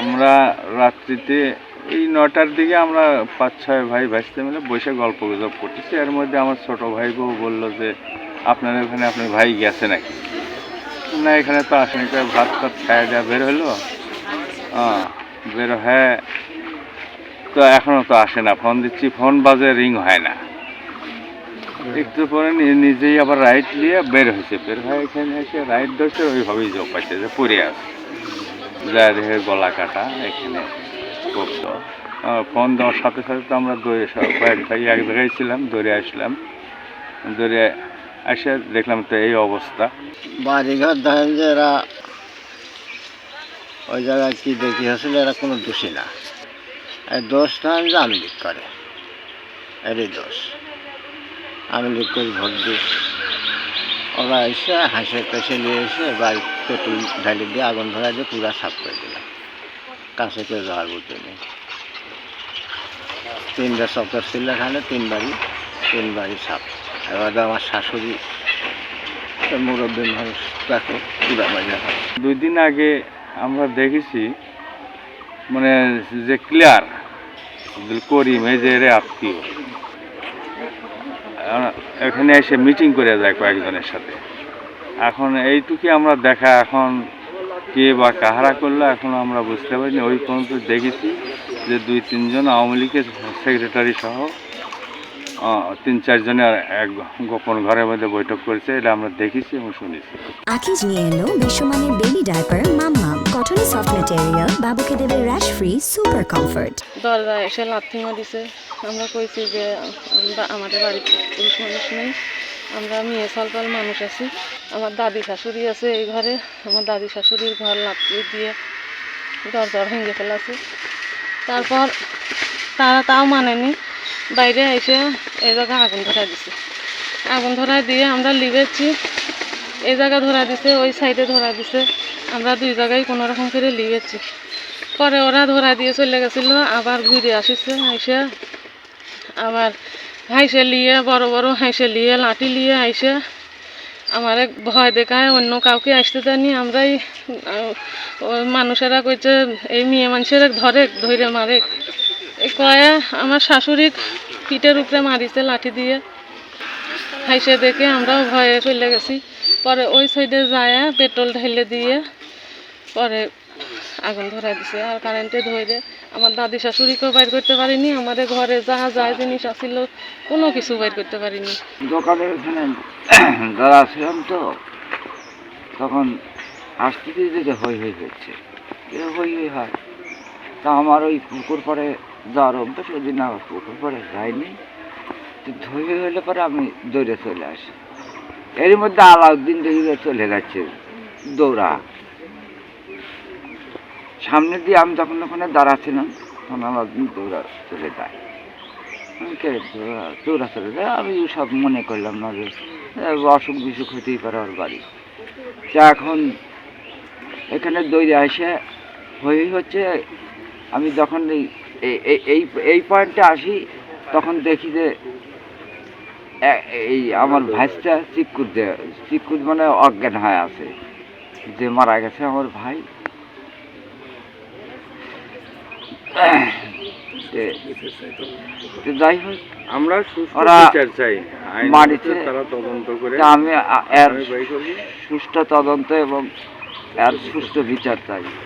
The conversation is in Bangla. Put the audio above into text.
আমরা রাত্রিতে এই নটার দিকে আমরা পাঁচ ছয় ভাই ভাসতে মিলে বসে গল্প গুজব করতেছি। এর মধ্যে আমার ছোট ভাই বউ বলল যে, আপনার এখানে আপনার ভাই গেছে নাকি? না, এখানে তো আসেনি। ভাত ভাত খায় যা, বের হলো হ্যাঁ বের হ্যাঁ তো এখনও তো আসে না। ফোন দিচ্ছি, ফোন বাজে, রিং হয় না। একটু পরে নিজেই আবার রাইট নিয়ে বের হয়েছে। বের হয়ে এখানে এসে রাইট ধরছে ওইভাবেই জব পাইছে যে পড়ে আছে। যা দেখে গলা কাটা এখানে করতো ফোন দেওয়ার সাথে সাথে তো আমরা দৌড়ে কয়েক ভাই এক জায়গায় ছিলাম দৌড়ে আসলাম। দৌড়ে এসে দেখলাম তো এই অবস্থা। বাড়িঘর ধরেন যে এরা ওই জায়গায় কি দেখি আসলে এরা কোনো দোষী না। এই দোষ ধরেন যে লিখ করে। এরই দোষ। আমি লিখ করে ভোট দিই ওরা এসে হাসে পেশে নিয়ে এসে বাড়ি পেট্রোল ঢালি দিয়ে আগুন ধরা দিয়ে পুরা সাফ করে দিলাম কাছে কেউ যাওয়ার বুঝতে নেই। তিনটা চক্কর ছিল এখানে, তিন বাড়ি তিন বাড়ি সাপ এবার আমার শাশুড়ি মুরব্বী মানুষ, দেখো পুরা বাজার দুই দিন আগে আমরা দেখেছি মানে যে ক্লিয়ার করিম, এই যে আত্মীয়। এখানে এসে মিটিং করে যায় কয়েকজনের সাথে। এখন এইটুকুই আমরা দেখা এখন কে বা কাহারা করল এখন আমরা বুঝতে পারিনি। ওই পর্যন্ত দেখেছি যে দুই তিনজন আওয়ামী লীগের সেক্রেটারি সহ তিন চারজনের এক গোপন ঘরের মধ্যে বৈঠক করেছে এটা আমরা দেখেছি এবং শুনেছি। আকিজ নিয়ে এলো বিশ্বমানের baby diaper cotton soft material বাবুকে দেবে র্যাশ ফ্রি সুপার কমফর্ট দরজা এসে লাথি দিছে আমরা কইছি যে আমাদের বাড়িতে পুরুষ মানুষ নেই। আমরা মেয়ে সালপাল মানুষ আছি। আমার দাদি শাশুড়ি আছে এই ঘরে। আমার দাদি শাশুড়ির ঘর লাথি দিয়ে দরজা ভেঙে ফেলাছে। তারপর তারা তাও মানেনি। বাইরে এসে এই জায়গায় আগুন ধরাই দিছে। আগুন ধরাই দিয়ে আমরা লিবেছি। এই জায়গা ধরা দিছে, ওই সাইডে ধরা দিছে। আমরা দুই জায়গায় কোনো রকম করে লিবেছি। পরে ওরা ধরা দিয়ে চলে গেছিল, আবার ঘুরে আসিছে, আইসে আবার হাইসে লিয়ে, বড় বড় হাইসে লিয়ে, লাঠি লিয়ে আইসে। আমার এক ভয় দেখায়, অন্য কাউকে আসতে দেয়নি। আমরাই মানুষেরা কইছে, এই মেয়ে মানুষের ধরে ধরে মারে। এই কয়ে আমার শাশুড়ি পিঠের উপরে মারিছে, লাঠি দিয়ে। হাইসে দেখে আমরাও ভয়ে চলে গেছি। পরে ওই সাইডে যায়, পেট্রোল ঢেলে দিয়ে। পরে আগুন ধরাই দিছে। আর কারেন্টে ধরে আমার দাদি শাশুড়িকেও বাইর করতে পারিনি, আমাদের ঘরে যা যা জিনিস আসছিল কোনো কিছু বাইর করতে পারিনি। দোকানের ওখানে দাঁড়া ছিলাম তো, তখন আসতে দিতে হই হই করছে হই হই হয়। তা আমার ওই পুকুর পরে যাওয়ার অভ্যাস, ওই দিন আমার পুকুর পরে যায়নি। তো ধই হই হলে পরে আমি দৌড়ে চলে আসি। এর মধ্যে আলাউদ্দিন দেখে চলে যাচ্ছে দৌড়া। সামনে দিয়ে আমি যখন ওখানে দাঁড়াছিলাম তখন আলাউদ্দিন দৌড়া চলে যায়। দৌড়া- চলে যায়, আমি সব মনে করলাম না যে অসুখ বিসুখ হতেই পারে ওর বাড়ি। তা এখন এখানে দৌড়ে আসে হয়ে হচ্ছে, আমি যখন এই এই- পয়েন্টে আসি, তখন দেখি যে এই আমার ভাইসটা চিকুর চিকুর মানে অজ্ঞান হয়ে আছে। যে মারা গেছে আমার ভাই তে- তে যাই হোক আমরা ওরা বিচার চাই। আইন তদন্ত করে আমি সুস্থ এর সুষ্ঠু তদন্ত এবং এর সুষ্ঠু বিচার চাই।